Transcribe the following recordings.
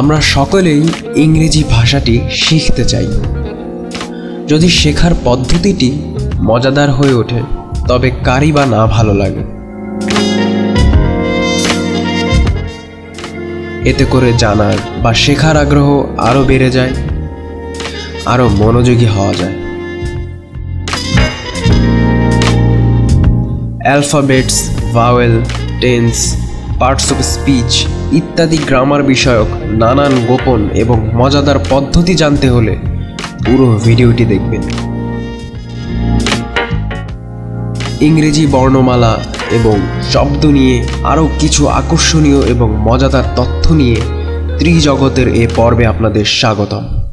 আমরা সকলেই ইংরেজি ভাষাটি শিখতে চাই। যদি শেখার পদ্ধতিটি মজাদার হয়ে ওঠে, তবে কারই বা না ভালো লাগে। এতে করে জানার বা শেখার আগ্রহ আরও বেড়ে যায়, আরও মনোযোগী হওয়া যায়। Alphabets, vowel, tense parts of speech ইত্যাদি গ্রামার বিষয়ক নানান গোপন এবং মজাদার পদ্ধতি জানতে হলে পুরো ভিডিওটি দেখবেন। ইংরেজি বর্ণমালা এবং শব্দ নিয়ে আরও কিছু আকর্ষণীয় এবং মজাদার তথ্য নিয়ে ত্রিজগতের এ পর্বে আপনাদের স্বাগতম।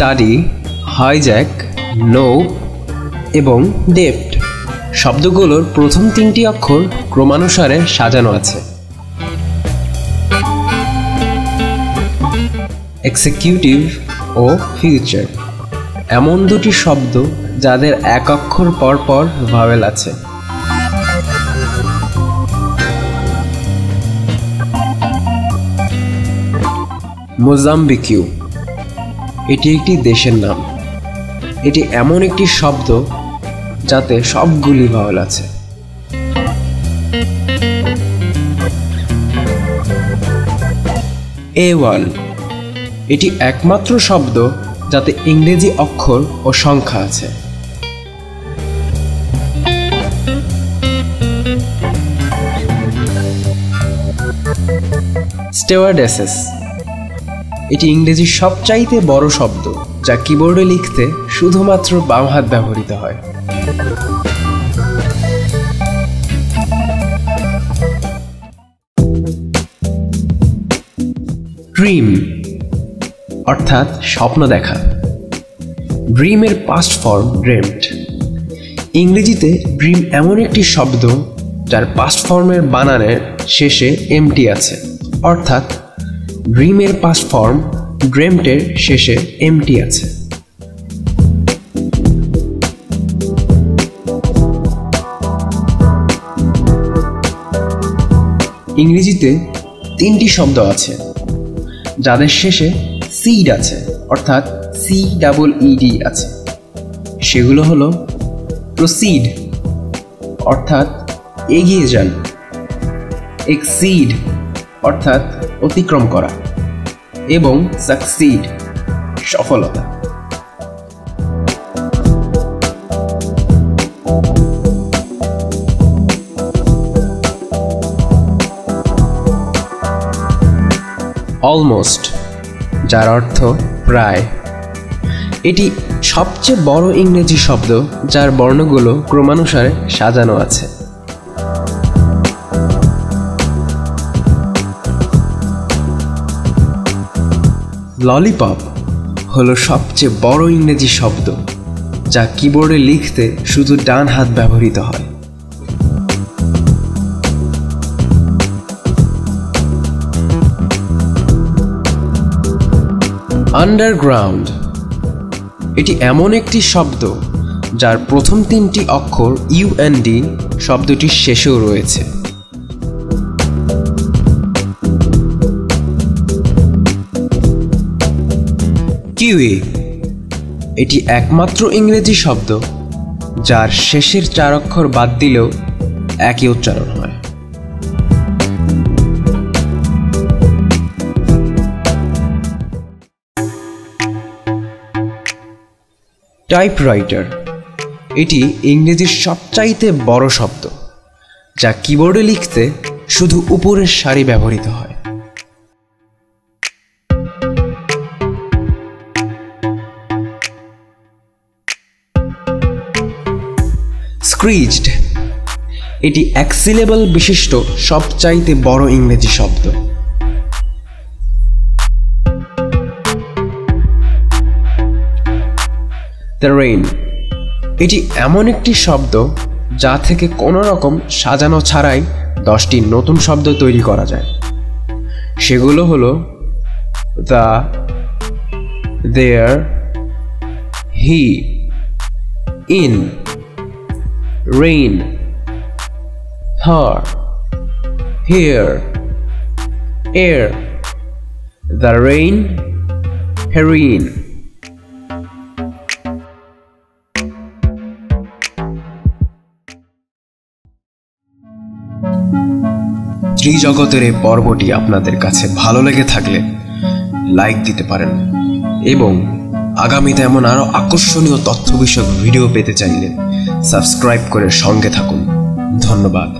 স্টাডি হাইজ্যাক নো এবং ডেফট শব্দগুলোর প্রথম তিনটি অক্ষর ক্রমানুসারে সাজানো আছে। এক্সিকিউটিভ ও ফিউচার এমন দুটি শব্দ যাদের এক অক্ষর পর পর ভাওয়েল আছে। মোজাম্বিকিউ এটি একটি দেশের নাম। এটি এমন একটি শব্দ যাতে সবগুলি ভাওয়েল আছে। এ ওয়ান এটি একমাত্র শব্দ যাতে ইংরেজি অক্ষর ও সংখ্যা আছে। স্টেওয়ার্ডেসেস। এটি ইংরেজির সবচাইতে বড় শব্দ, যা কিবোর্ডে লিখতে শুধুমাত্র বাম হাত ব্যবহৃত হয়। ড্রিম অর্থাৎ স্বপ্ন দেখা। ড্রিমের পাস্ট ফর্ম ড্রেমড ইংরেজিতে ড্রিম এমন একটি শব্দ, যার পাস্ট ফর্মের বানানের শেষে এমটি আছে, অর্থাৎ ড্রিমের পাস্ট ফর্ম ড্রেমটের শেষে এমটি আছে। ইংরেজিতে তিনটি শব্দ আছে, যাদের শেষে সিড আছে, অর্থাৎ সি ডাবল ইডি আছে। সেগুলো হলো প্রসিড অর্থাৎ এগিয়ে যান এক্সিড অর্থাৎ অতিক্রম করা এবং সাকসিড সফলতা। অলমোস্ট যার অর্থ প্রায়। এটি সবচেয়ে বড় ইংরেজি শব্দ যার বর্ণগুলো ক্রমানুসারে সাজানো আছে। ললিপপ হলো সবচেয়ে বড় ইংরেজি শব্দ, যা কিবোর্ডে লিখতে শুধু ডান হাত ব্যবহৃত হয়। আন্ডারগ্রাউন্ড এটি এমন একটি শব্দ যার প্রথম তিনটি অক্ষর ইউএনডি শব্দটির শেষেও রয়েছে। কিউই, এটি একমাত্র ইংরেজি শব্দ যার শেষের চার অক্ষর বাদ দিলেও একই উচ্চারণ হয়। টাইপরাইটার এটি ইংরেজির সবচাইতে বড় শব্দ, যা কিবোর্ডে লিখতে শুধু উপরের সারি ব্যবহৃত হয়। স্ক্রিজড এটি এক সিলেবল বিশিষ্ট, সবচাইতে বড় ইংরেজি শব্দ। দ্য রেইন এটি এমন একটি শব্দ যা থেকে কোনো রকম সাজানো ছাড়াই দশটি নতুন শব্দ তৈরি করা যায়। সেগুলো হলো the there he in rain, her, here, air, the rain, heroin. ত্রিজগতের এই পর্বটি আপনাদের কাছে ভালো লেগে থাকলে লাইক দিতে পারেন এবং আগামীতে এমন আরও আকর্ষণীয় তথ্য বিষয়ক ভিডিও পেতে চাইলে সাবস্ক্রাইব করে সঙ্গে থাকুন। ধন্যবাদ।